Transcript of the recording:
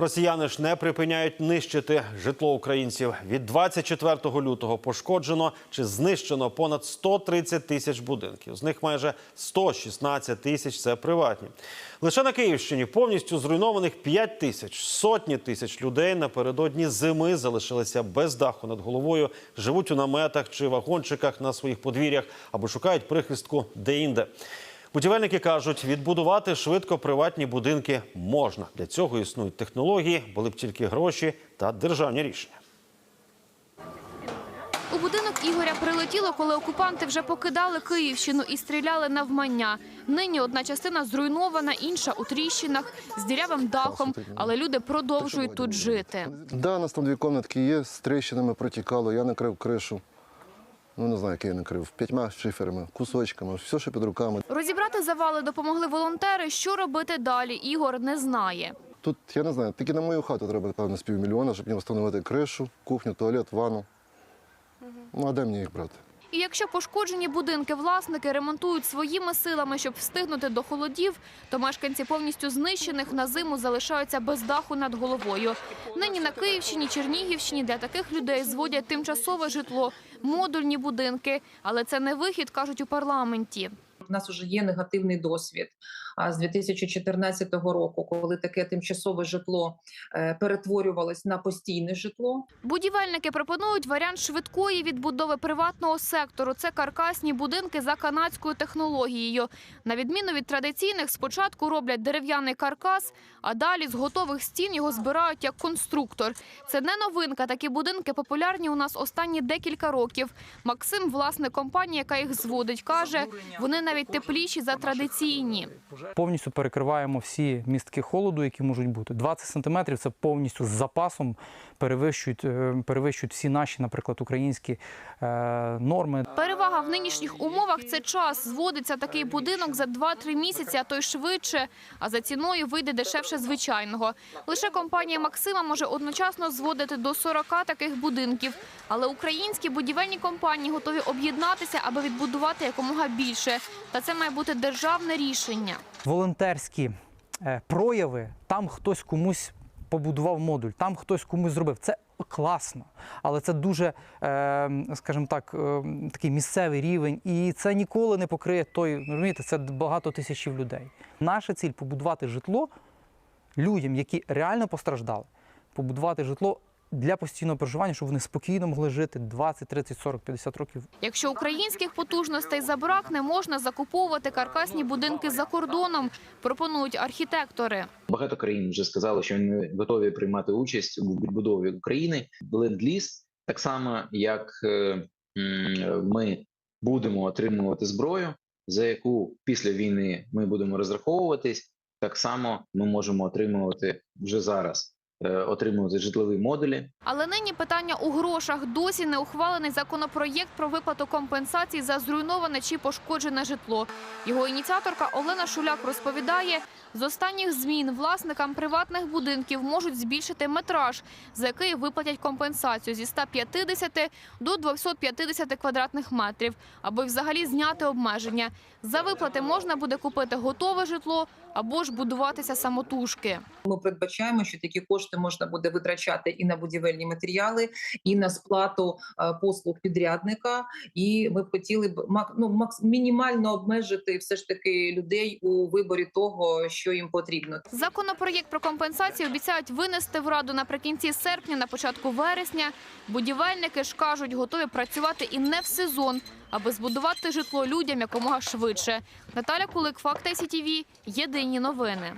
Росіяни ж не припиняють нищити житло українців. Від 24 лютого пошкоджено чи знищено понад 130 тисяч будинків. З них майже 116 тисяч це приватні. Лише на Київщині повністю зруйнованих 5 тисяч. Сотні тисяч людей напередодні зими залишилися без даху над головою, живуть у наметах чи вагончиках на своїх подвір'ях або шукають прихистку де-інде. Будівельники кажуть, відбудувати швидко приватні будинки можна. Для цього існують технології, були б тільки гроші та державні рішення. У будинок Ігоря прилетіло, коли окупанти вже покидали Київщину і стріляли навмання. Нині одна частина зруйнована, інша у тріщинах з дірявим дахом, але люди продовжують тут жити. Да, у нас там дві кімнатки є, з тріщинами протікало, я накрив кришу. Ну, не знаю, який я накрив, п'ятьма шиферами, кусочками, все, що під руками. Розібрати завали допомогли волонтери. Що робити далі? Ігор не знає. Тут, я не знаю, тільки на мою хату треба, певно, з півмільйона, щоб мені встановити кришу, кухню, туалет, ванну. Ну, а де мені їх брати? І якщо пошкоджені будинки власники ремонтують своїми силами, щоб встигнути до холодів, то мешканці повністю знищених на зиму залишаються без даху над головою. Нині на Київщині, Чернігівщині для таких людей зводять тимчасове житло, модульні будинки. Але це не вихід, кажуть у парламенті. У нас вже є негативний досвід з 2014 року, коли таке тимчасове житло е, перетворювалось на постійне житло. Будівельники пропонують варіант швидкої відбудови приватного сектору. Це каркасні будинки за канадською технологією. На відміну від традиційних, спочатку роблять дерев'яний каркас, а далі з готових стін його збирають як конструктор. Це не новинка. Такі будинки популярні у нас останні декілька років. Максим, власник компанії, яка їх зводить, каже, вони навіть тепліші за традиційні. Повністю перекриваємо всі містки холоду, які можуть бути. 20 сантиметрів це повністю з запасом перевищують, е, перевищують всі наші, наприклад, українські е, норми. В нинішніх умовах це час. Зводиться такий будинок за 2-3 місяці, а то й швидше. А за ціною вийде дешевше звичайного. Лише компанія Максима може одночасно зводити до 40 таких будинків. Але українські будівельні компанії готові об'єднатися, аби відбудувати якомога більше. Та це має бути державне рішення. Волонтерські е, прояви, там хтось комусь побудував модуль, там хтось комусь зробив. Це класно, але це дуже, е, скажімо так, е, такий місцевий рівень, і це ніколи не покриє той, розумієте, це багато тисячів людей. Наша ціль побудувати житло людям, які реально постраждали, побудувати житло для постійного проживання, щоб вони спокійно могли жити 20, 30, 40, 50 років Якщо українських потужностей забракне, можна закуповувати каркасні будинки за кордоном, пропонують архітектори. Багато країн вже сказали, що вони готові приймати участь у відбудові України. Ленд-ліз, так само як е, ми будемо отримувати зброю, за яку після війни ми будемо розраховуватись. Так само ми можемо отримувати вже зараз отримувати житлові модулі, Але нині питання у грошах. Досі не ухвалений законопроєкт про виплату компенсацій за зруйноване чи пошкоджене житло. Його ініціаторка Олена Шуляк розповідає, з останніх змін власникам приватних будинків можуть збільшити метраж, за який виплатять компенсацію зі 150 до 250 квадратних метрів, аби взагалі зняти обмеження. За виплати можна буде купити готове житло або ж будуватися самотужки. Ми передбачаємо, що такі кошти можна буде витрачати і на будівельні матеріали, і на сплату е, послуг підрядника. І ми б хотіли б ну, мінімально обмежити все ж таки людей у виборі того, що їм потрібно. Законопроєкт про компенсацію обіцяють винести в раду наприкінці серпня, на початку вересня. Будівельники ж кажуть, готові працювати і не в сезон, аби збудувати житло людям якомога швидше. Наталя Кулик, Факт СІТІВІ Єдині новини.